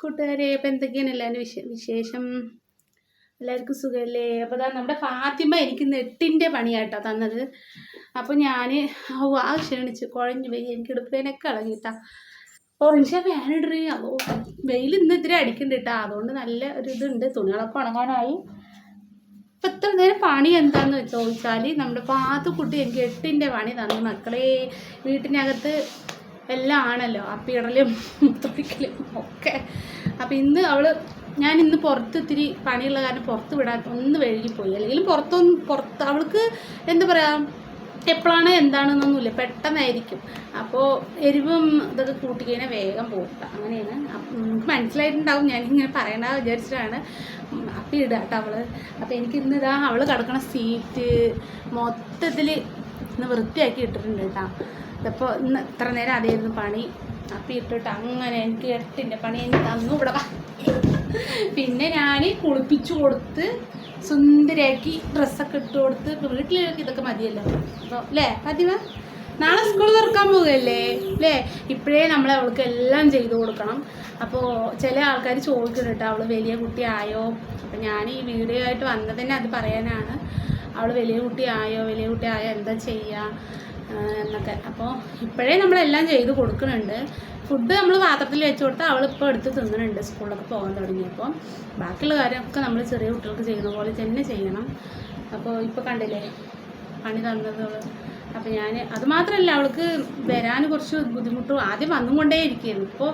കൂട്ടുകാരെ അപ്പം എന്തൊക്കെയാണ് എല്ലാവരും വിശ വിശേഷം? എല്ലാവർക്കും സുഖമല്ലേ അപ്പോൾ അതാ നമ്മുടെ ഫാത്തിമ എനിക്ക് നെട്ടിന്റെ പണിയാട്ടോ തന്നത്. അപ്പോൾ ഞാൻ ഓ ആ ക്ഷണിച്ച്. കുഴഞ്ഞു പോയി. എനിക്ക് എടുപ്പേനൊക്കെ ഇളകിട്ടാ ഓറഞ്ച് വേനിടറി അതോ വെയിൽ ഇന്ന് ഇത്തിരി അടിക്കുന്നുണ്ട് കേട്ടോ അതുകൊണ്ട് നല്ല ഒരു ഇതുണ്ട്. തുണികളൊക്കെ ഉണങ്ങാനായി. ഇപ്പം ഇത്ര നേരം പണി എന്താന്ന് ചോദിച്ചാൽ നമ്മുടെ പാത്തുക്കുട്ടി എനിക്ക് എട്ടിന്റെ പണി തന്നു. മക്കളെ വീട്ടിനകത്ത് എല്ലാം ആണല്ലോ അപ്പിടലും മുത്തപ്പിക്കലും ഒക്കെ. അപ്പം ഇന്ന് അവൾ ഞാൻ ഇന്ന് പുറത്ത് ഇത്തിരി പണിയുള്ള കാരണം പുറത്ത് വിടാൻ ഒന്ന് വഴുകിപ്പോയി അല്ലെങ്കിൽ പുറത്തൊന്നും പുറത്ത് അവൾക്ക് എന്താ പറയുക എപ്പോഴാണ് എന്താണെന്നൊന്നുമില്ല. പെട്ടെന്നായിരിക്കും. അപ്പോൾ എരിവും ഇതൊക്കെ കൂട്ടി കഴിഞ്ഞാൽ വേഗം പോകും. അങ്ങനെയാണ്. അപ്പം നമുക്ക് മനസ്സിലായിട്ടുണ്ടാവും. ഞാനിങ്ങനെ പറയണ വിചാരിച്ചിട്ടാണ്. അപ്പം ഇടുക കേട്ടോ അവൾ. അപ്പോൾ എനിക്ക് ഇന്ന് ഇതാ അവൾ കിടക്കണ സീറ്റ് മൊത്തത്തിൽ ഇന്ന് വൃത്തിയാക്കി ഇട്ടിട്ടുണ്ട് കേട്ടോ. ഇതിപ്പോൾ ഇന്ന് ഇത്ര നേരം അതായിരുന്നു പണി. അപ്പം ഇട്ടിട്ട് അങ്ങനെ എനിക്ക് എട്ടിന്റെ പണി എനിക്ക് തന്നു ഇവിടെ പിന്നെ ഞാൻ കുളിപ്പിച്ചു കൊടുത്ത് സുന്ദരിയാക്കി ഡ്രസ്സൊക്കെ ഇട്ട് കൊടുത്ത് വീട്ടിലേക്ക് ഇതൊക്കെ മതിയല്ലോ. അപ്പോൾ അല്ലേ പതിവ് നാളെ സ്കൂൾ തുറക്കാൻ പോവുകയല്ലേ? അല്ലേ ഇപ്പോഴേ നമ്മൾ അവൾക്ക് എല്ലാം ചെയ്തു കൊടുക്കണം. അപ്പോൾ ചില ആൾക്കാർ ചോദിക്കുന്നുണ്ട് അവൾ വലിയ കുട്ടിയായോ? അപ്പം ഞാൻ ഈ വീഡിയോ ആയിട്ട് വന്നത് തന്നെ അത് പറയാനാണ്. അവൾ വലിയ കുട്ടിയായോ വലിയ കുട്ടിയായോ എന്താ ചെയ്യുക എന്നൊക്കെ. അപ്പോൾ ഇപ്പോഴേ നമ്മളെല്ലാം ചെയ്ത് കൊടുക്കുന്നുണ്ട്. ഫുഡ് നമ്മൾ പാത്രത്തിൽ വെച്ച് കൊടുത്താൽ അവളിപ്പോൾ എടുത്ത് തിന്നുന്നുണ്ട് സ്കൂളിലൊക്കെ പോകാൻ തുടങ്ങിയപ്പോൾ. ബാക്കിയുള്ള കാര്യമൊക്കെ നമ്മൾ ചെറിയ കുട്ടികൾക്ക് ചെയ്യുന്ന പോലെ തന്നെ ചെയ്യണം. അപ്പോൾ ഇപ്പോൾ കണ്ടില്ലേ പണി തന്നത് അപ്പോൾ ഞാൻ അതുമാത്രമല്ല അവൾക്ക് വരാൻ കുറച്ച് ബുദ്ധിമുട്ടും ആദ്യം വന്നും കൊണ്ടേ ഇരിക്കുകയായിരുന്നു. ഇപ്പോൾ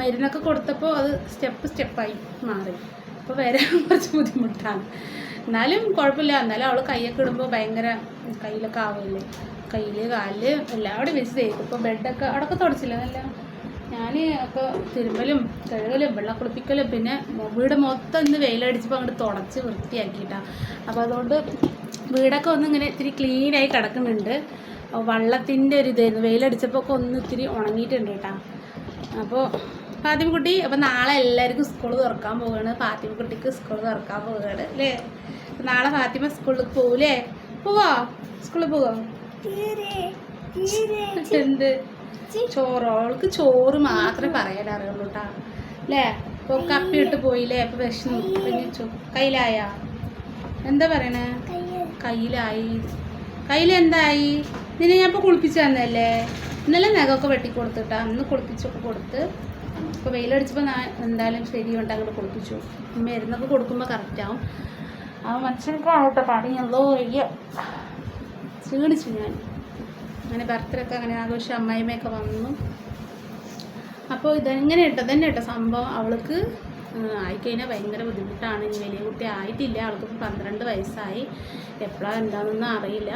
മരുന്നൊക്കെ കൊടുത്തപ്പോൾ അത് സ്റ്റെപ്പ് സ്റ്റെപ്പായി മാറി. അപ്പോൾ വരാൻ കുറച്ച് ബുദ്ധിമുട്ടാണ്. എന്നാലും കുഴപ്പമില്ല. എന്നാലും അവൾ കൈയൊക്കെ ഇടുമ്പോൾ ഭയങ്കര കയ്യിലൊക്കെ ആവില്ലേ കയ്യിൽ കാലിൽ എല്ലാവിടെയും വെച്ച് തേക്കും. ഇപ്പോൾ ബെഡൊക്കെ അവിടെയൊക്കെ തുടച്ചില്ല നല്ല? ഞാൻ ഒക്കെ തിരുമ്പലും കഴുകലും വെള്ളം കുളിപ്പിക്കലും പിന്നെ വീട് മൊത്തം ഇന്ന് വെയിലടിച്ചപ്പോൾ അങ്ങോട്ട് തുടച്ച് വൃത്തിയാക്കിയിട്ടാണ് അപ്പോൾ അതുകൊണ്ട് വീടൊക്കെ ഒന്ന് ഇങ്ങനെ ഇത്തിരി ക്ലീനായി കിടക്കുന്നുണ്ട്. വള്ളത്തിന്റെ ഒരു ഇതായിരുന്നു. വെയിലടിച്ചപ്പോൾ ഒക്കെ ഒന്ന് ഇത്തിരി ഉണങ്ങിയിട്ടുണ്ട് കേട്ടോ. അപ്പോൾ ഫാത്തിമക്കുട്ടി അപ്പം നാളെ എല്ലാവർക്കും സ്കൂൾ തുറക്കാൻ പോവുകയാണ്. ഫാത്തിമക്കുട്ടിക്ക് സ്കൂൾ തുറക്കാൻ പോവുകയാണ് അല്ലേ? നാളെ ഫാത്തിമ സ്കൂളിൽ പോകൂലേ പോവാ? സ്കൂളിൽ പോവോ? എന്ത്? ചോറോ? അവൾക്ക് ചോറ് മാത്രമേ പറയാൻ അറിയുള്ളൂ കേട്ടാ അല്ലേ ഇപ്പോൾ കപ്പിയിട്ട് പോയില്ലേ? അപ്പോൾ വിഷമം പിന്നെ കയ്യിലായ? എന്താ പറയണേ? കയ്യിലായി. കയ്യിൽ എന്തായി നിന്നെ ഞാൻ ഇപ്പോൾ കുളിപ്പിച്ചു തന്നല്ലേ ഇന്നലെ നഖമൊക്കെ വെട്ടി കൊടുത്തിട്ടാ അന്ന് കുളിപ്പിച്ചൊക്കെ കൊടുത്ത്. ഇപ്പോൾ വെയിലടിച്ചപ്പോൾ ഞാൻ എന്തായാലും ശരി കൊണ്ട് അങ്ങോട്ട് കുളിപ്പിച്ചു മരുന്നൊക്കെ കൊടുക്കുമ്പോൾ കറക്റ്റാവും ആ മനുഷ്യനൊക്കെ കേട്ടോ പണി എന്തോ വയ്യ. ക്ഷീണിച്ചു ഞാൻ. അങ്ങനെ ബർത്ത്ഡേ ഒക്കെ അങ്ങനെ ആഘോഷം അമ്മായിമ്മയൊക്കെ വന്നു. അപ്പോൾ ഇതെങ്ങനെ ഇട്ടത് തന്നെ ഇട്ട സംഭവം. അവൾക്ക് ആയിക്കഴിഞ്ഞാൽ ഭയങ്കര ബുദ്ധിമുട്ടാണ്. ഇനി വലിയ കുട്ടി ആയിട്ടില്ല. അവൾക്ക് പന്ത്രണ്ട് വയസ്സായി. എപ്പോഴാണ് എന്താണെന്നൊന്നും അറിയില്ല.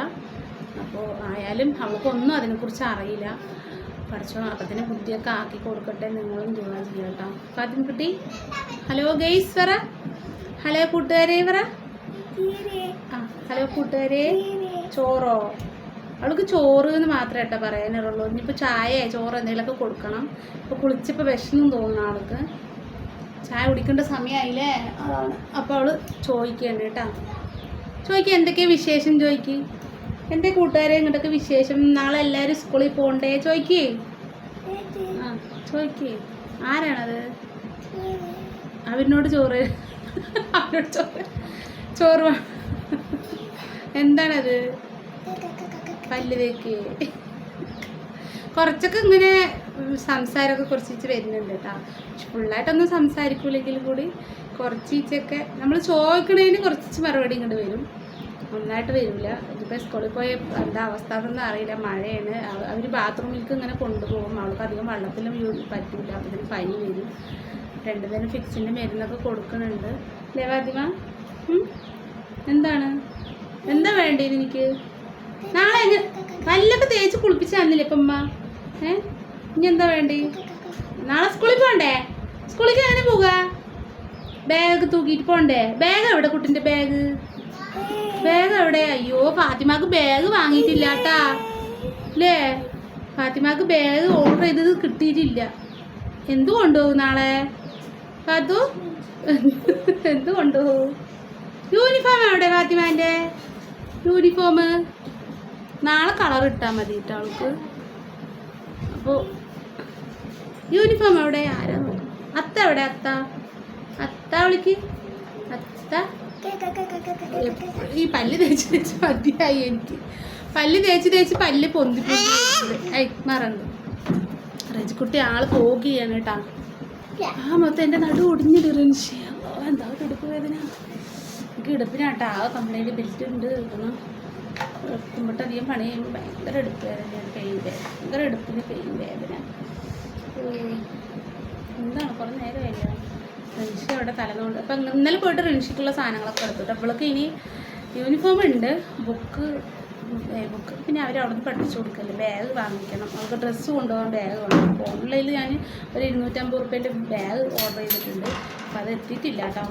അപ്പോൾ ആയാലും അവൾക്കൊന്നും അതിനെക്കുറിച്ച് അറിയില്ല. പഠിച്ചോ അപ്പത്തിന് ബുദ്ധിയൊക്കെ ആക്കി കൊടുക്കട്ടെ നിങ്ങളും ജോലി ചെയ്യാം കേട്ടോ ഫാത്തിമ കുട്ടി ഹലോ ഗെയ്സ് പറ ഹലോ കൂട്ടുകാരെ പറ ആ ഹലോ കൂട്ടുകാരെ ചോറോ? അവൾക്ക് ചോറ് എന്ന് മാത്രമേ കേട്ടോ പറയാനുള്ളൂ. ഇനിയിപ്പോൾ ചായ ചോറ് എന്തെങ്കിലുമൊക്കെ കൊടുക്കണം. ഇപ്പോൾ കുളിച്ചപ്പോൾ വിഷമം തോന്നുന്നു ആൾക്ക് ചായ കുടിക്കേണ്ട സമയമായില്ലേ അതാണ്. അപ്പോൾ അവൾ ചോദിക്കുകയാണ് കേട്ടോ. ചോദിക്കുക എന്തൊക്കെയാണ് വിശേഷം ചോദിക്ക്? എന്റെ കൂട്ടുകാരെ ഇങ്ങോട്ടൊക്കെ വിശേഷം? നാളെ എല്ലാവരും സ്കൂളിൽ പോകണ്ടേ ചോദിക്കേ ആ ചോദിക്കേ ആരാണത്? അവനോട് ചോറ്. അവനോട് ചോറ്. ചോറ്. എന്താണത്? പല്ല് തേക്ക്. കുറച്ചൊക്കെ ഇങ്ങനെ സംസാരമൊക്കെ കുറച്ചിച്ച് വരുന്നുണ്ട് കേട്ടോ. ഫുള്ളായിട്ടൊന്നും സംസാരിക്കൂലെങ്കിലും കൂടി കുറച്ചിച്ചൊക്കെ നമ്മൾ ചോദിക്കണതിന് കുറച്ച് മറുപടി ഇങ്ങോട്ട് വരും. നന്നായിട്ട് വരില്ല ഇതിപ്പോൾ സ്കൂളിൽ പോയ എന്താ അവസ്ഥ എന്നൊന്നും അറിയില്ല. മഴയാണ്. അവർ ബാത്റൂമിലേക്ക് ഇങ്ങനെ കൊണ്ടുപോകും. അവൾക്ക് അധികം വെള്ളത്തിലും പറ്റില്ല അപ്പോൾ ഇതിന് പനി വരും. രണ്ട് നേരം ഫിക്സിന്റെ മരുന്നൊക്കെ കൊടുക്കുന്നുണ്ട്. അല്ലേ എന്താണ്? എന്താ വേണ്ടത് എനിക്ക് നാളെ നല്ലൊക്കെ തേച്ച് കുളിപ്പിച്ച് തന്നില്ലേ ഇപ്പം അമ്മ ഏ? ഇനി എന്താ വേണ്ടേ? നാളെ സ്കൂളിൽ പോകണ്ടേ സ്കൂളിലേക്ക് എങ്ങനെ പോവുക ബാഗ് തൂക്കിയിട്ട് പോണ്ടേ? ബാഗ് എവിടെ കുട്ടിന്റെ ബാഗ് ബാഗ് എവിടെ? അയ്യോ ഫാത്തിമാക്ക് ബാഗ് വാങ്ങിയിട്ടില്ല കേട്ടാ അല്ലേ ഫാത്തിമാക്ക് ബാഗ് ഓർഡർ ചെയ്തത് കിട്ടിയിട്ടില്ല. എന്ത് കൊണ്ടുപോകും നാളെ? ഫാത്തു? എന്ത് കൊണ്ടുപോകും? യൂണിഫോം എവിടെ ഫാത്തിമാന്റെ യൂണിഫോം നാളെ കളർ ഇട്ടാൽ മതി കേട്ടോ അവൾക്ക് അപ്പോൾ യൂണിഫോം എവിടെ? ആരാ അത്ത എവിടെ? അത്ത. അത്ത വിളിക്ക്. അത്ത. ഈ പല്ല് തേച്ച് തേച്ച് മതിയായി എനിക്ക്. പല്ല് തേച്ച് തേച്ച് പല്ല് പൊന്തി. ഐ മറന്നു. റജിക്കുട്ടി ആൾ പോകുകയാണ് കേട്ടാ. ആ മൊത്തം എന്റെ നടു ഒടിഞ്ഞിട്ട് റിൻഷി. എന്താ കിടപ്പ് വേദന? എനിക്ക് ഇടുപ്പിനാട്ടാ ആ കംപ്ലൈന്റ് ബെൽറ്റ് ഉണ്ട്. അധികം പണി ചെയ്യുമ്പോൾ ഭയങ്കര എടുപ്പ് വേദനയാണ്. പെയിൻ വേദന. ഭയങ്കര എടുപ്പിന് പെയിൻ വേദന. എന്താണ്? കുറേ നേരമായില്ല റിൻഷി അവിടെ തലതുകൊണ്ട് അപ്പം ഇന്നലെ പോയിട്ട് റിൻഷിക്കുള്ള സാധനങ്ങളൊക്കെ എടുത്തിട്ട് അവൾക്ക് ഇനി യൂണിഫോം ഉണ്ട്. ബുക്ക് ബുക്ക് പിന്നെ അവർ അവിടെ നിന്ന് പഠിപ്പിച്ചു കൊടുക്കല്ലേ? ബാഗ് വാങ്ങിക്കണം. അവൾക്ക് ഡ്രസ്സ് കൊണ്ടുപോകാൻ ബാഗ് വേണം. അപ്പോൾ ഓൺലൈനിൽ ഞാൻ ഒരു ഇരുന്നൂറ്റമ്പത് റുപ്യേന്റെ ബാഗ് ഓർഡർ ചെയ്തിട്ടുണ്ട്. അപ്പോൾ അത് എത്തിയിട്ടില്ല കേട്ടോ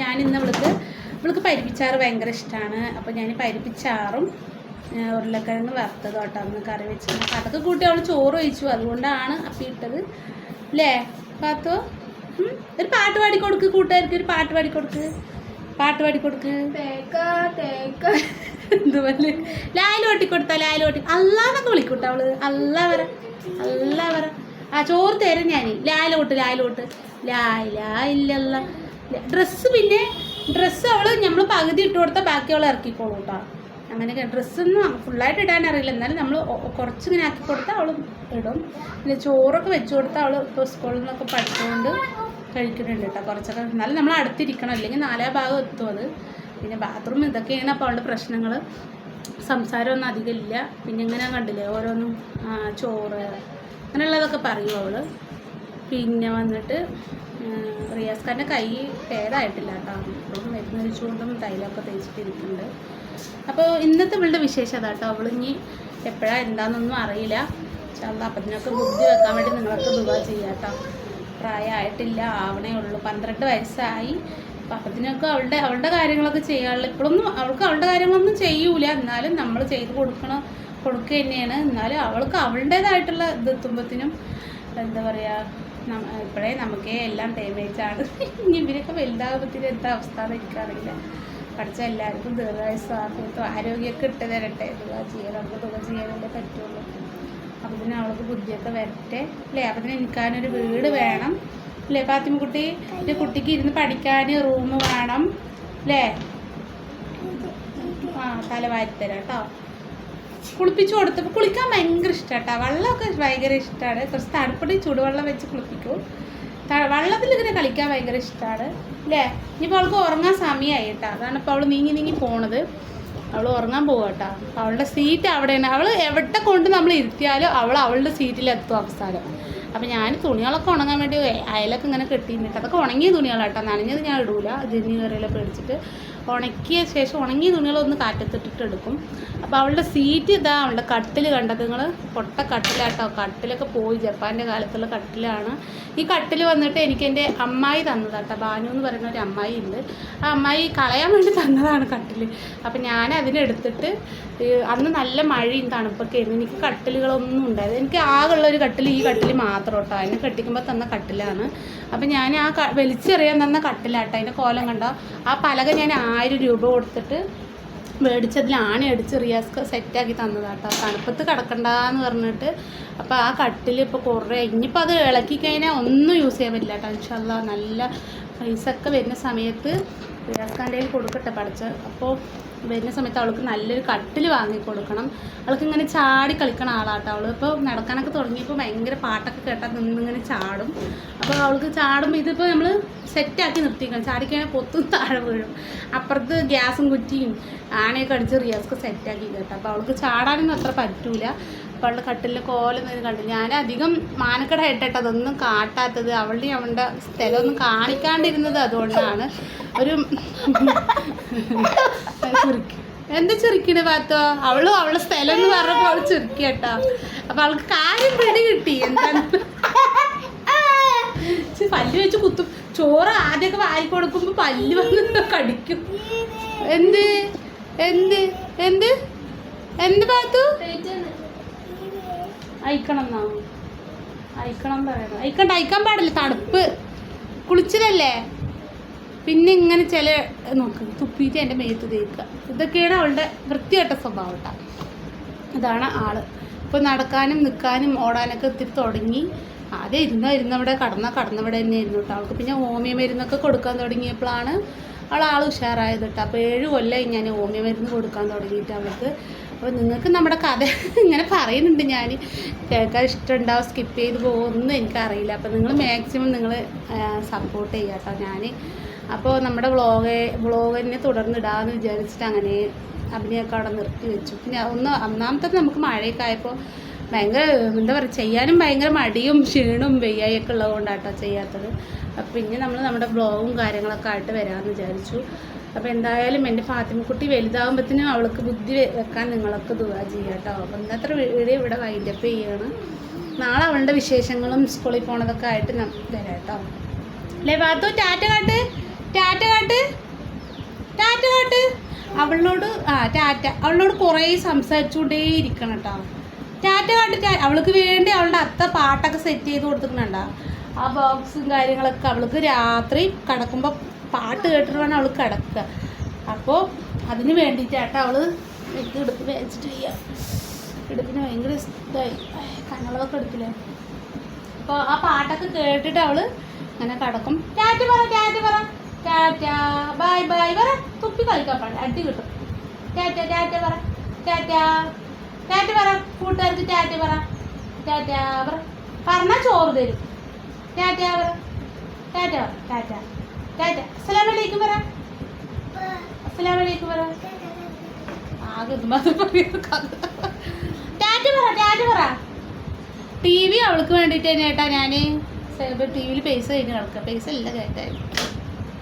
ഞാൻ ഇന്ന് അവൾക്ക് അവൾക്ക് പരിപ്പിച്ചാറ് ഭയങ്കര ഇഷ്ടമാണ് അപ്പോൾ ഞാൻ പരിപ്പിച്ചാറും ഉരുളക്കിഴങ്ങ് വറുത്തത് കേട്ടോ അന്ന് കറി വെച്ച് അതൊക്കെ കൂട്ടി അവൾ ചോറ് കഴിച്ചു. അതുകൊണ്ടാണ് അപ്പം ഇട്ടത്. അല്ലേ പാത്തോ? ഒരു പാട്ട് പാടി കൊടുക്ക് കൂട്ടുകാർക്ക് ഒരു പാട്ട് പാടി കൊടുക്ക്. പാട്ട് പാടി കൊടുക്ക്. എന്തുപോലെ ലായൽ ഓട്ടി കൊടുത്താ ലായൽ ഓട്ടി അല്ലാന്നൊക്കെ വിളിക്കൂട്ടോ അവൾ. അല്ല വര അല്ല വര ആ ചോറ് തരാം ഞാൻ ലായലോട്ട് ലായലോട്ട് ലായ് ലായില്ലല്ല ഡ്രസ്സ് പിന്നെ ഡ്രസ്സ് അവൾ നമ്മൾ പകുതി ഇട്ട് കൊടുത്താൽ ബാക്കി അവൾ ഇറക്കിക്കോളൂ കേട്ടോ അങ്ങനെയൊക്കെ. ഡ്രസ്സൊന്നും ഫുള്ളായിട്ട് ഇടാൻ അറിയില്ല. എന്നാലും നമ്മൾ കുറച്ചിങ്ങനെ ആക്കി കൊടുത്താൽ അവൾ ഇടും. പിന്നെ ചോറൊക്കെ വെച്ച് കൊടുത്താൽ അവൾ ഇപ്പോൾ സ്കൂളിൽ നിന്നൊക്കെ പഠിച്ചുകൊണ്ട് കഴിക്കുന്നുണ്ട് കേട്ടോ കുറച്ചൊക്കെ. എന്നാലും നമ്മൾ അടുത്തിരിക്കണം. അല്ലെങ്കിൽ നാലാ ഭാഗം എത്തും അത്. പിന്നെ ബാത്റൂം ഇതൊക്കെയാണ് അപ്പോൾ അവളുടെ പ്രശ്നങ്ങൾ സംസാരമൊന്നും അധികം ഇല്ല. പിന്നെ ഇങ്ങനെ കണ്ടില്ലേ ഓരോന്നും ചോറ് അങ്ങനെയുള്ളതൊക്കെ പറയും അവൾ പിന്നെ വന്നിട്ട് റിയാസ് ഖാന്റെ കൈ ഭേദമായിട്ടില്ല കേട്ടോ. അപ്പം മരുന്ന് വെച്ചുകൊണ്ടും തൈലമൊക്കെ തേച്ചിട്ടിരിക്കുന്നുണ്ട് അപ്പോൾ ഇന്നത്തെ ഇവളുടെ വിശേഷം അതാ കേട്ടോ അവളിനി എപ്പോഴാണ് എന്താണെന്നൊന്നും അറിയില്ല. അപ്പം അപ്പത്തിനൊക്കെ ബുദ്ധി വെക്കാൻ വേണ്ടി നിങ്ങൾക്ക് ദുബാ ചെയ്യാട്ടോ പ്രായമായിട്ടില്ല ആവണേ ഉള്ളൂ. പന്ത്രണ്ട് വയസ്സായി. അപ്പം അപ്പത്തിനൊക്കെ അവളുടെ അവളുടെ കാര്യങ്ങളൊക്കെ ചെയ്യാനുള്ള ഇപ്പോഴൊന്നും അവൾക്ക് അവളുടെ കാര്യങ്ങളൊന്നും ചെയ്യൂല. എന്നാലും നമ്മൾ ചെയ്ത് കൊടുക്കണം കൊടുക്കുക തന്നെയാണ്. എന്നാലും അവൾക്ക് അവളുടേതായിട്ടുള്ള ഇത് എത്തുമ്പത്തിനും എന്താ പറയുക ഇപ്പോഴേ നമുക്കേ എല്ലാം ഡാമേജാണ് ഇനി ഇവരൊക്കെ വലുതാകുമ്പത്തിന് എന്താ അവസ്ഥ എന്ന് എനിക്കറിയില്ല. പഠിച്ച എല്ലാവർക്കും ദീർഘായുസ് ആഫിയത്തും ആരോഗ്യമൊക്കെ ഇട്ട് തരട്ടെ. തുക ചെയ്യാൻ നമുക്ക് തുക ചെയ്യാനല്ലേ പറ്റുള്ളൂ. അപ്പം പിന്നെ അവൾക്ക് ബുദ്ധിയൊക്കെ വരട്ടെ അല്ലേ? അപ്പം പിന്നെ എനിക്കാനൊരു വീട് വേണം അല്ലേ പാത്തിമക്കുട്ടി എന്റെ കുട്ടിക്ക് ഇരുന്ന് പഠിക്കാൻ റൂം വേണം അല്ലേ? ആ തല വാരിത്തരാം കേട്ടോ. കുളിപ്പിച്ചു കൊടുത്തപ്പോൾ കുളിക്കാൻ ഭയങ്കര ഇഷ്ടമാണ് കേട്ടോ. വെള്ളമൊക്കെ ഭയങ്കര ഇഷ്ടമാണ് കുറച്ച് തണുപ്പടി ചൂടുവെള്ളം വെച്ച് കുളിപ്പിക്കും. വെള്ളത്തിൽ ഇങ്ങനെ കളിക്കാൻ ഭയങ്കര ഇഷ്ടമാണ് അല്ലേ ഇനിയിപ്പോൾ അവൾക്ക് ഉറങ്ങാൻ സമയമായി കേട്ടോ അതാണ് ഇപ്പോൾ അവൾ നീങ്ങി നീങ്ങി പോണത്. അവൾ ഉറങ്ങാൻ പോവുക കേട്ടോ അവളുടെ സീറ്റ് അവിടെയാണ്. അവൾ എവിടെ കൊണ്ട് നമ്മൾ ഇരുത്തിയാലും അവൾ അവളുടെ സീറ്റിലെത്തും അവസാനം. അപ്പോൾ ഞാൻ തുണികളൊക്കെ ഉണങ്ങാൻ വേണ്ടി അയലൊക്കെ ഇങ്ങനെ കെട്ടിയിട്ടുണ്ട്. അതൊക്കെ ഉണങ്ങിയ തുണികളാട്ടോ. നനഞ്ഞത് ഞാൻ ഇടൂല. ജിന്നി കയറിയെല്ലാം പേടിച്ചിട്ട് ഉണക്കിയ ശേഷം ഉണങ്ങിയ തുണികളൊന്ന് കാറ്റത്തിട്ടിട്ട് എടുക്കും അപ്പോൾ അവളുടെ സീറ്റ് ഇതാ അവളുടെ കട്ടിൽ കണ്ടത് നിങ്ങൾ പൊട്ട കട്ടിലാട്ടോ. കട്ടിലൊക്കെ പോയി. ജപ്പാന്റെ കാലത്തുള്ള കട്ടിലാണ്. ഈ കട്ടിൽ വന്നിട്ട് എനിക്ക് എന്റെ അമ്മായി തന്നതാട്ടോ. ബാനു എന്ന് പറയുന്ന ഒരു അമ്മായി ഉണ്ട്. ആ അമ്മായി കളയാൻ വേണ്ടി തന്നതാണ് കട്ടിൽ അപ്പോൾ ഞാൻ അതിനെടുത്തിട്ട് അന്ന് നല്ല മഴയും തണുപ്പൊക്കെ ആയിരുന്നു. എനിക്ക് കട്ടിലുകളൊന്നും ഉണ്ടായത് എനിക്ക് ആകെയുള്ള ഒരു കട്ടിൽ ഈ കട്ടിൽ മാത്രം കേട്ടോ. അതിനെ കെട്ടിക്കുമ്പോൾ തന്ന കട്ടിലാണ്. അപ്പം ഞാൻ ആ വലിച്ചെറിയാൻ തന്ന കട്ടിലാട്ടോ. അതിന്റെ കോലം കണ്ടോ? ആ പലക ഞാൻ ആയിരം രൂപ കൊടുത്തിട്ട് മേടിച്ചതിൽ ആണി അടിച്ച് റിയാസ്ക്ക് സെറ്റാക്കി തന്നതാട്ടോ. തണുപ്പത്ത് കിടക്കണ്ടെന്ന് പറഞ്ഞിട്ട് അപ്പോൾ ആ കട്ടിൽ ഇപ്പോൾ കുറേ ഇനിയിപ്പോൾ അത് ഇളക്കി കഴിഞ്ഞാൽ ഒന്നും യൂസ് ചെയ്യാൻ പറ്റില്ല കേട്ടോ. നല്ല പൈസ ഒക്കെ വരുന്ന സമയത്ത് റിയാസ്ഖാന്റെ കയ്യിൽ കൊടുക്കട്ടെ പഠിച്ച് അപ്പോൾ വരുന്ന സമയത്ത് അവൾക്ക് നല്ലൊരു കട്ടിൽ വാങ്ങി കൊടുക്കണം. അവൾക്ക് ഇങ്ങനെ ചാടി കളിക്കണ ആളാട്ടോ അവൾ ഇപ്പോൾ നടക്കാനൊക്കെ തുടങ്ങിയപ്പോൾ ഭയങ്കര പാട്ടൊക്കെ കേട്ടാൽ നിന്നിങ്ങനെ ചാടും. അപ്പോൾ അവൾക്ക് ചാടുമ്പോൾ ഇതിപ്പോൾ നമ്മൾ സെറ്റാക്കി നിർത്തിക്കണം ചാടിക്കഴിഞ്ഞാൽ പൊത്തും താഴെ വീഴും. അപ്പുറത്ത് ഗ്യാസും കുറ്റിയും ആനയൊക്കെ അടിച്ച് റിയാസ്ക്ക് സെറ്റാക്കി കേട്ടോ. അപ്പോൾ അവൾക്ക് ചാടാനൊന്നും അത്ര പറ്റൂല. അപ്പോൾ അവളുടെ കോലം കോലൊന്നും കണ്ടു ഞാൻ അധികം മാനക്കട ഇട്ടിട്ട് അതൊന്നും കാട്ടാത്തത്. അവളുടെ അവളുടെ സ്ഥലമൊന്നും കാണിക്കാണ്ടിരുന്നത് അതുകൊണ്ടാണ്. ഒരു. എന്താ ചിരിക്കണേ പാത്തോ? അവളും അവളുടെ സ്ഥലം എന്ന് പറഞ്ഞപ്പോൾ അവൾ ചെറുക്കി കേട്ടോ. അപ്പൊ അവൾക്ക് കാര്യം പിടി കിട്ടി. എന്താണ്? പല്ല് വെച്ച് കുത്തും. ചോറ് ആദ്യമൊക്കെ വായി കൊടുക്കുമ്പോ പല്ല് വന്ന് കടിക്കും. എന്ത്? എന്ത്? എന്ത്? എന്ത് പാത്തു? അയക്കണം എന്നാ അയക്കണം പറയണം. അയക്കണ്ട അയക്കാൻ പാടില്ല. തണുപ്പ്. കുളിച്ചതല്ലേ പിന്നെ ഇങ്ങനെ ചില നോക്ക് തുപ്പിയിട്ട് എന്റെ മേത്ത് തേക്കുക. ഇതൊക്കെയാണ് അവളുടെ വൃത്തികെട്ട സ്വഭാവം കേട്ടോ ഇതാണ് ആൾ. ഇപ്പോൾ നടക്കാനും നിൽക്കാനും ഓടാനൊക്കെ എത്തി തുടങ്ങി. ആദ്യം ഇരുന്ന ഇരുന്നവിടെ കടന്ന കടന്നവിടെ തന്നെ ഇരുന്നു കേട്ടോ അവൾക്ക് പിന്നെ ഹോമിയോ മരുന്നൊക്കെ കൊടുക്കാൻ തുടങ്ങിയപ്പോഴാണ് അവൾ ആൾ ഉഷാറായത് കേട്ടോ അപ്പോൾ ഏഴ് കൊല്ലമായി ഞാൻ ഹോമിയോ മരുന്ന് കൊടുക്കാൻ തുടങ്ങിയിട്ട് അവൾക്ക്. അപ്പോൾ നിങ്ങൾക്ക് നമ്മുടെ കഥ ഇങ്ങനെ പറയുന്നുണ്ട് ഞാൻ കേൾക്കാൻ ഇഷ്ടമുണ്ടാവും സ്കിപ്പ് ചെയ്ത് പോകുമെന്ന് എനിക്കറിയില്ല. അപ്പോൾ നിങ്ങൾ മാക്സിമം നിങ്ങൾ സപ്പോർട്ട് ചെയ്യുക കേട്ടോ ഞാൻ അപ്പോൾ നമ്മുടെ വ്ളോഗ് വ്ളോഗ് തന്നെ തുടർന്നിടാമെന്ന് വിചാരിച്ചിട്ട് അങ്ങനെ അഭിനയൊക്കെ അവിടെ നിർത്തി വെച്ചു. പിന്നെ ഒന്ന് ഒന്നാമത്തെ നമുക്ക് മഴയൊക്കെ ആയപ്പോൾ ഭയങ്കര എന്താ പറയുക ചെയ്യാനും ഭയങ്കര മടിയും ക്ഷീണവും വെയ്യായൊക്കെ ഉള്ളതുകൊണ്ടാട്ടോ ചെയ്യാത്തത്. അപ്പം പിന്നെ നമ്മൾ നമ്മുടെ ബ്ലോഗും കാര്യങ്ങളൊക്കെ ആയിട്ട് വരാമെന്ന് വിചാരിച്ചു. അപ്പോൾ എന്തായാലും എന്റെ ഫാത്തിമക്കുട്ടി വലുതാകുമ്പോഴത്തേനും അവൾക്ക് ബുദ്ധി വെക്കാൻ നിങ്ങളൊക്കെ ദുവാ ചെയ്യുക കേട്ടോ അപ്പം ഇന്നത്തെ വീഡിയോ ഇവിടെ വൈൻഡപ്പ് ചെയ്യാണ്. നാളെ അവളുടെ വിശേഷങ്ങളും സ്കൂളിൽ പോണതൊക്കെ ആയിട്ട് ഞാൻ തരാം കേട്ടോ അല്ലേ വാത്തു ടാറ്റ കാട്ട് ടാറ്റ കാട്ട് ടാറ്റ കാട്ട്. അവളോട് ആ ടാറ്റ. അവളോട് കുറേ സംസാരിച്ചുകൊണ്ടേ ഇരിക്കണം കേട്ടോ ടാറ്റ കാട്ട് അവൾക്ക് വേണ്ടി അവളുടെ അത്ത പാട്ടൊക്കെ സെറ്റ് ചെയ്ത് കൊടുത്തിട്ടുണ്ടോ. ആ ബോക്സും കാര്യങ്ങളൊക്കെ അവൾക്ക് രാത്രി കിടക്കുമ്പോൾ പാട്ട് കേട്ടിട്ട് വേണം അവൾ കിടക്കുക. അപ്പോൾ അതിന് വേണ്ടിയിട്ടാട്ടോ അവൾ എനിക്ക് എടുത്ത് വെച്ചിട്ട് ചെയ്യാം ഇടുപ്പിന് ഭയങ്കര ഇഷ്ടമായി കണ്ണളവൊക്കെ എടുക്കില്ലേ അപ്പോൾ ആ പാട്ടൊക്കെ കേട്ടിട്ട് അവൾ അങ്ങനെ കിടക്കും. ടാറ്റ പറ ടാറ്റ പറ. ടാറ്റ ബൈ ബൈ പറ. തുപ്പി കളിക്കാൻ പാട അടി കിട്ടും. ടാറ്റ ടാറ്റ പറ. ടാറ്റ ടാറ്റ പറ. കൂട്ടുകാർക്ക് ടാറ്റ പറ. ടാറ്റ പറ. പറഞ്ഞാൽ ചോറ് തരും. ടാറ്റ പറ. ടാറ്റ പറ ടാറ്റ ടാറ്റ അസ്സലാമലൈക്കും പറ. അസ്സലാമലൈക്കും പറ. ആകെ ഇത് മാത്രം പറയുന്നു കഥ. ടാറ്റ പറ ടാറ്റ പറ. ടി വി അവൾക്ക് വേണ്ടിട്ട് തന്നെ ഏട്ടാ ഞാൻ ടി വിയിൽ പൈസ കഴിഞ്ഞ് കിടക്കുക പൈസ ഇല്ല കേട്ടായി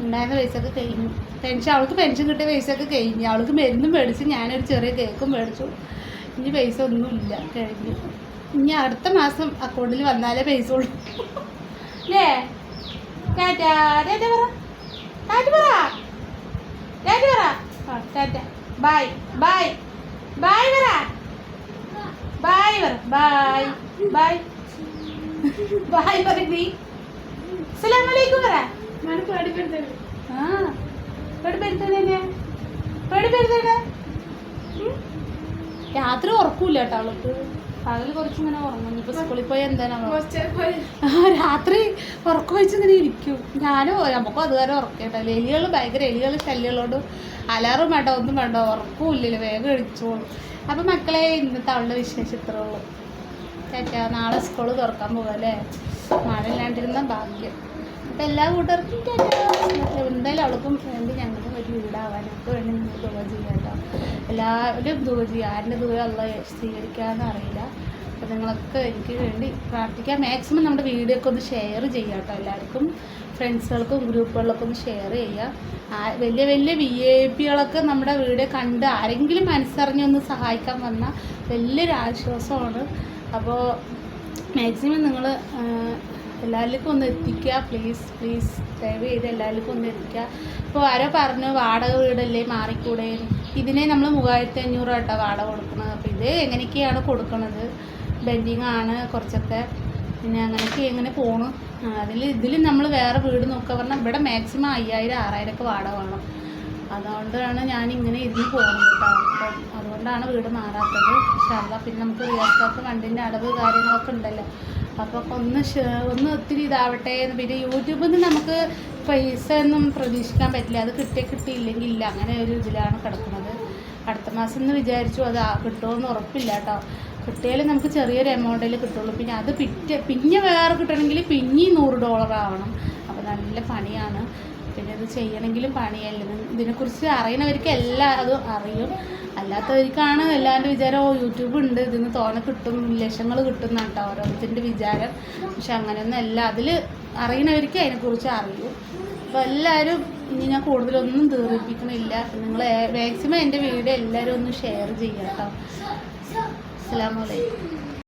ഉണ്ടായിരുന്ന പൈസ ഒക്കെ കഴിഞ്ഞു. പെൻഷൻ അവൾക്ക് പെൻഷൻ കിട്ടിയ പൈസ ഒക്കെ കഴിഞ്ഞു. അവൾക്ക് മരുന്നും മേടിച്ചു ഞാനൊരു ചെറിയ കേക്കും മേടിച്ചു. ഇനി പൈസ ഒന്നുമില്ല കഴിഞ്ഞു. ഇനി അടുത്ത മാസം അക്കൗണ്ടിൽ വന്നാലേ പൈസ ഉള്ളൂ. അല്ലേ കേട്ടാ? ടാറ്റ പറ. ടാറ്റ പറ ടാറ്റ പറ ടാറ്റ ബൈ ബൈ ബൈ പറ ബൈ പറ ബൈ ബൈ ബൈ പറ നീ പറ ആ. രാത്രി ഉറക്കൂല കേട്ടോ അവൾക്ക്. പകൽ കുറച്ചിങ്ങനെ ഉറങ്ങും. ഇനിയിപ്പോൾ സ്കൂളിൽ പോയി എന്താ രാത്രി ഉറക്കം വെച്ചിങ്ങനെ ഇരിക്കും. ഞാനും നമുക്കും അതുവരെ ഉറക്കേട്ടോ എലികൾ ഭയങ്കര എലികൾ ശല്യമുള്ളതുകൊണ്ട് അലാറും വേണ്ട ഒന്നും വേണ്ട ഉറക്കവും ഇല്ലല്ലോ വേഗം എടിച്ചോളും അപ്പം മക്കളെ ഇന്നത്തെ അവളുടെ വിശേഷം ഇത്രേ ഉള്ളൂ. നാളെ സ്കൂൾ തുറക്കാൻ പോകല്ലേ മഴ ഇല്ലാണ്ടിരുന്ന ഭാഗ്യം. അപ്പം എല്ലാ കൂട്ടുകാർക്കും എന്തായാലും അവൾക്കും വേണ്ടി ഞങ്ങൾ ഞങ്ങൾക്ക് വേണ്ടി നിങ്ങൾ ദുഃഖ ചെയ്യുക കേട്ടോ. എല്ലാവരും ദുഃഖ ചെയ്യുക. ആരുടെ ദുഃഖം അല്ല സ്വീകരിക്കാമെന്ന് അറിയില്ല. അപ്പോൾ നിങ്ങളൊക്കെ എനിക്ക് വേണ്ടി പ്രാർത്ഥിക്കാം മാക്സിമം നമ്മുടെ വീഡിയോ ഒക്കെ ഒന്ന് ഷെയർ ചെയ്യുക കേട്ടോ എല്ലാവർക്കും. ഫ്രണ്ട്സുകൾക്കും ഗ്രൂപ്പുകളിലൊക്കെ ഒന്ന് ഷെയർ ചെയ്യുക. വലിയ വലിയ വി ഐ പികളൊക്കെ നമ്മുടെ വീഡിയോ കണ്ട് ആരെങ്കിലും മനസ്സറിഞ്ഞൊന്ന് സഹായിക്കാൻ വന്ന വലിയൊരു ആശ്വാസമാണ്. അപ്പോൾ മാക്സിമം നിങ്ങൾ എല്ലാവർക്കും ഒന്ന് എത്തിക്കുക. പ്ലീസ് പ്ലീസ് ദയവ് ചെയ്ത് എല്ലാവർക്കും ഒന്ന് എത്തിക്കുക. ഇപ്പോൾ ആരോ പറഞ്ഞു വാടക വീടല്ലേ മാറിക്കൂടെ? ഇതിനെ നമ്മൾ മൂവായിരത്തി അഞ്ഞൂറ് കേട്ടോ വാടക കൊടുക്കുന്നത്. അപ്പോൾ ഇത് എങ്ങനെയൊക്കെയാണ് കൊടുക്കുന്നത് ബെൻഡിങ് ആണ് കുറച്ചൊക്കെ. പിന്നെ അങ്ങനെയൊക്കെ എങ്ങനെ പോണു? അതിൽ ഇതിൽ നമ്മൾ വേറെ വീട് നോക്കുക. പറഞ്ഞാൽ ഇവിടെ മാക്സിമം അയ്യായിരം ആറായിരം ഒക്കെ വാടക വേണം. അതുകൊണ്ടാണ് ഞാൻ ഇങ്ങനെ ഇരുന്ന് പോകുന്നത് കേട്ടോ. അപ്പം അതുകൊണ്ടാണ് വീട് മാറാത്തത്. പക്ഷേ അല്ല പിന്നെ നമുക്ക് റിയാസ്റ്റാക്ക് വണ്ടിന്റെ അടവ് കാര്യങ്ങളൊക്കെ ഉണ്ടല്ലോ. അപ്പോൾ ഒന്ന് ഒന്ന് ഒത്തിരി ഇതാവട്ടെ എന്ന് പിന്നെ യൂട്യൂബിൽ നിന്ന് നമുക്ക് പൈസ ഒന്നും പ്രതീക്ഷിക്കാൻ പറ്റില്ല. അത് കിട്ടിയ കിട്ടിയില്ലെങ്കിൽ ഇല്ല അങ്ങനെ ഒരു ഇതിലാണ് കിടക്കുന്നത്. അടുത്ത മാസം എന്ന് വിചാരിച്ചു അത് കിട്ടുമെന്ന് ഉറപ്പില്ല കേട്ടോ. കിട്ടിയാലും നമുക്ക് ചെറിയൊരു എമൗണ്ടിൽ കിട്ടുള്ളൂ. പിന്നെ അത് പിറ്റേ പിന്നെ വേറെ കിട്ടണമെങ്കിൽ പിന്നെയും നൂറ് ഡോളർ ആവണം. അപ്പോൾ നല്ല പണിയാണ്. പിന്നെ ഇത് ചെയ്യണമെങ്കിലും പണിയല്ല? ഇതിനെക്കുറിച്ച് അറിയണവർക്ക് എല്ലാം അതും അറിയും. അല്ലാത്തവർക്കാണ് എല്ലാവരുടെ വിചാരം ഓ യൂട്യൂബ് ഉണ്ട് ഇതിന് തോനെ കിട്ടും ലക്ഷങ്ങൾ കിട്ടും കേട്ടോ ഓരോരുത്തരുടെ വിചാരം. പക്ഷെ അങ്ങനെയൊന്നും അല്ല. അതിൽ അറിയണവർക്ക് അതിനെക്കുറിച്ച് അറിയും. അപ്പോൾ എല്ലാവരും ഇനി ഞാൻ കൂടുതലൊന്നും തീർപ്പിക്കണില്ല നിങ്ങൾ മാക്സിമം എന്റെ വീഡിയോ എല്ലാവരും ഒന്ന് ഷെയർ ചെയ്യാം കേട്ടോ അസ്സാം വലൈക്കും